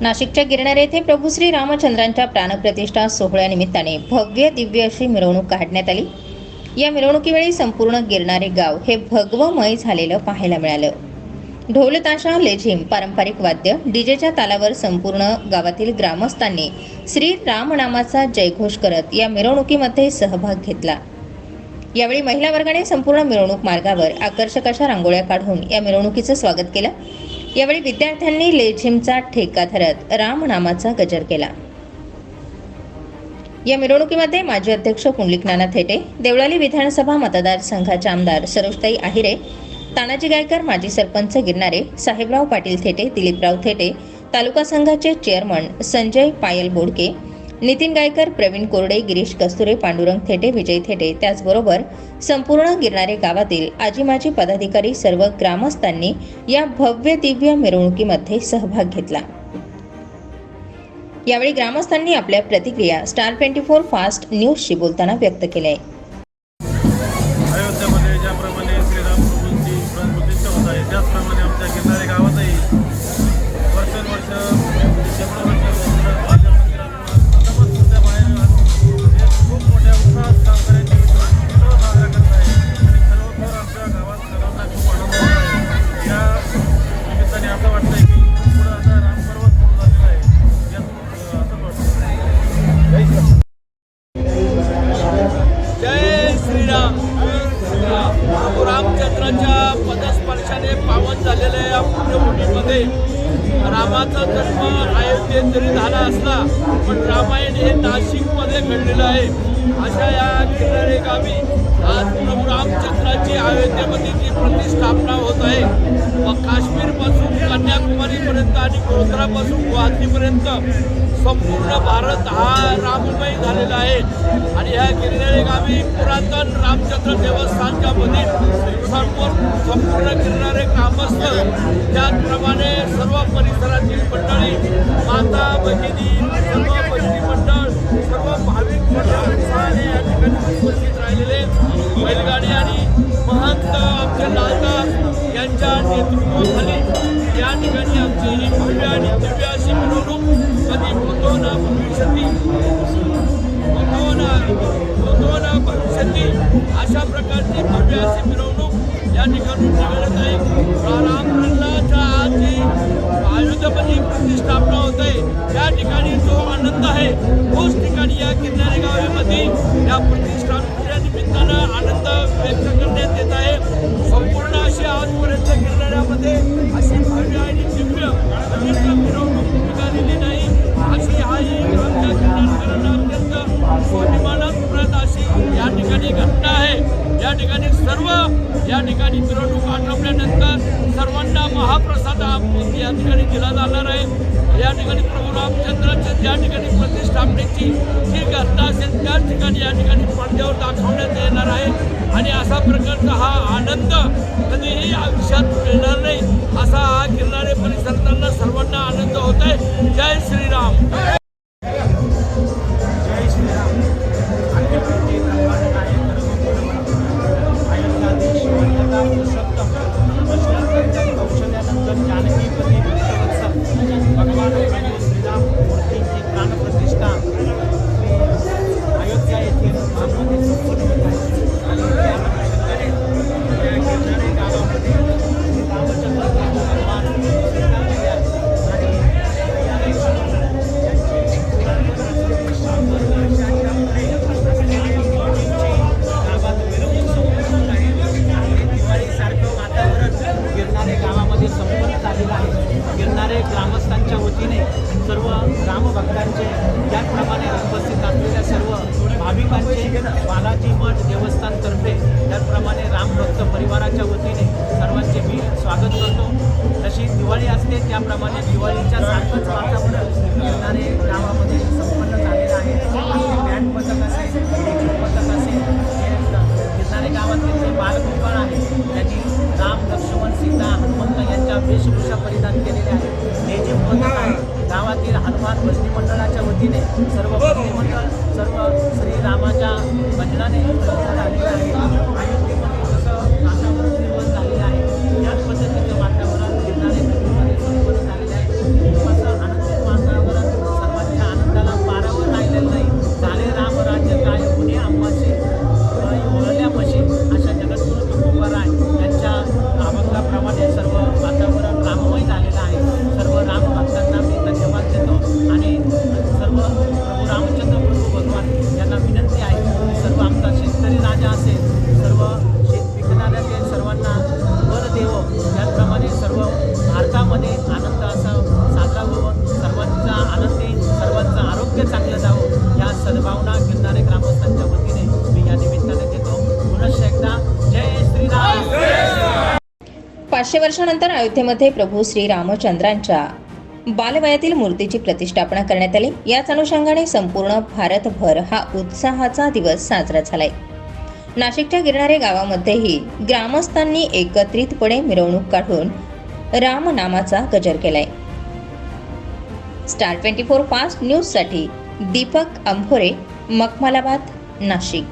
नाशिकच्या गिरणार येथे प्रभू श्री रामचंद्रांच्या प्राणप्रतिष्ठा सोहळ्यानिमित्ताने भव्य दिव्य अशी मिरवणूक काढण्यात आली. या मिरवणुकीवेळी संपूर्ण गिरणारे गाव हे भगवमय झालेलं पाहायला मिळालं. ढोल ताशा लेझिम पारंपरिक वाद्य डीजेच्या तालावर संपूर्ण गावातील ग्रामस्थांनी श्री रामनामाचा जयघोष करत या मिरवणुकीमध्ये सहभाग घेतला. यावेळी महिला वर्गाने संपूर्ण मिरवणूक मार्गावर आकर्षक अशा रांगोळ्या काढून या मिरवणुकीचं स्वागत केलं. यावेळी विद्यार्थ्यांनी लेझिमचा ठेका धरत रामनामाचा गजर केला. या मिरवणुकीमध्ये माजी अध्यक्ष पुंडलिक नाना थेटे देवळाली विधानसभा मतदारसंघाचे आमदार सरोजताई आहिरे तानाजी गायकर माजी सरपंच गिरणारे साहेबराव पाटील थेटे दिलीपराव थेटे तालुका संघाचे चेअरमन संजय पायल बोडके नितीन गायकर प्रवीण कोरडे गिरीश कस्तुरे पांडुरंग थेटे विजय थेटे त्याचबरोबर संपूर्ण गिरणारे गावातील आजी माजी पदाधिकारी सर्व ग्रामस्थांनी या भव्य दिव्य मिरवणुकीमध्ये सहभाग घेतला. यावेळी ग्रामस्थांनी आपल्या प्रतिक्रिया स्टार ट्वेंटी फोर फास्ट न्यूजशी बोलताना व्यक्त केल्या. होते. रामाचा जन्म अयोध्येत जरी झाला असला पण रामायण हे नाशिकमध्ये घडलेलं आहे. अशा या किल्लारे गावी आज प्रभू रामचंद्राची अयोध्येमध्ये जी प्रतिष्ठापना होत आहे मग काश्मीरपासून कन्याकुमारीपर्यंत आणि गोंधरापासून गुवाहाटीपर्यंत संपूर्ण भारत हा राममय झालेला आहे. आणि ह्या गिरणारे गावी पुरातन रामचंद्र देवस्थानच्या मधील सर्व संपूर्ण गिरणारे ग्रामस्थ त्याचप्रमाणे सर्व परिसरातील मंडळी माता भगिनी सर्व महंत आमचे लालदास यांच्या नेतृत्वाखाली या ठिकाणी आमची ही भव्य आणि दिव्य अशी मिरवणूक कधी होतो ना भविष्यती होतो ना होतो ना भविष्यती अशा प्रकारची भव्य अशी मिरवणूक या ठिकाणी निघत आहे. रामलल्लाच्या आज जी अयोध्येमध्ये प्रतिष्ठापना होत. आहे त्या ठिकाणी जो आनंद आहे तोच ठिकाणी या किनारे गावामध्ये या प्रतिष्ठापनेच्या निमित्तानं आनंद व्यक्त आजपर्यंत गिरणाऱ्यामध्ये अशी भव्य आणि दिव्य मिरवणूक निघालेली नाही. अशी हा एक आमच्या गिरणारकरांना अत्यंत स्वाभिमानास्पद अशी या ठिकाणी घटना आहे. या ठिकाणी सर्व या ठिकाणी मिरवणूक आटोपल्यानंतर सर्वांना महाप्रसाद हा या ठिकाणी दिला जाणार आहे. या ठिकाणी प्रभू रामचंद्राच्या ज्या ठिकाणी प्रतिष्ठापनेची जी घटना असेल त्या ठिकाणी या ठिकाणी पडद्यावर दाखवण्यात येणार आहे. आणि असा प्रकारचा हा आनंद कधीही आयुष्यात मिळणार नाही. असा हा गिरणारे परिसरांना सर्वांना आनंद होत आहे जय श्री झालेला आहे गिरणारे ग्रामस्थांच्या वतीने सर्व ग्रामभक्तांचे त्याचप्रमाणे उपस्थित असलेल्या सर्व भाविकांचे बालाजी मठ देवस्थानतर्फे त्याचप्रमाणे रामभक्त परिवाराच्या वतीने सर्वांचे मी स्वागत करतो. जशी दिवाळी असते त्याप्रमाणे दिवाळीच्या सारखंच वातावरण गिरणारे मंडळाच्या वतीने सर्व मंडळ सर्व श्रीरामाच्या भजनाने सज्ज आहे राजा असेल सर्व शेत पिकणाऱ्यातील सर्वांना वर देव. त्याचप्रमाणे सर्व भारतामध्ये आनंद असा साजरा होऊन सर्वांचा आनंद येईल सर्वांचं आरोग्य चांगलं जावं. या सद्भावना गिरणारे ग्रामस्थांच्या वतीने मी या निमित्ताने देतो पुनश्च एकदा जय श्रीराम. पाचशे वर्षानंतर अयोध्येमध्ये प्रभू श्रीरामचंद्रांच्या बालवयातील मूर्तीची प्रतिष्ठापना करण्यात आली. याच अनुषंगाने संपूर्ण भारतभर हा उत्साहाचा दिवस साजरा झालाय. नाशिकच्या गिरणारे गावामध्येही ग्रामस्थांनी एकत्रितपणे मिरवणूक काढून रामनामाचा गजर केलाय. स्टार ट्वेंटी फोर फास्ट न्यूजसाठी दीपक अंभोरे मखमालाबाद नाशिक.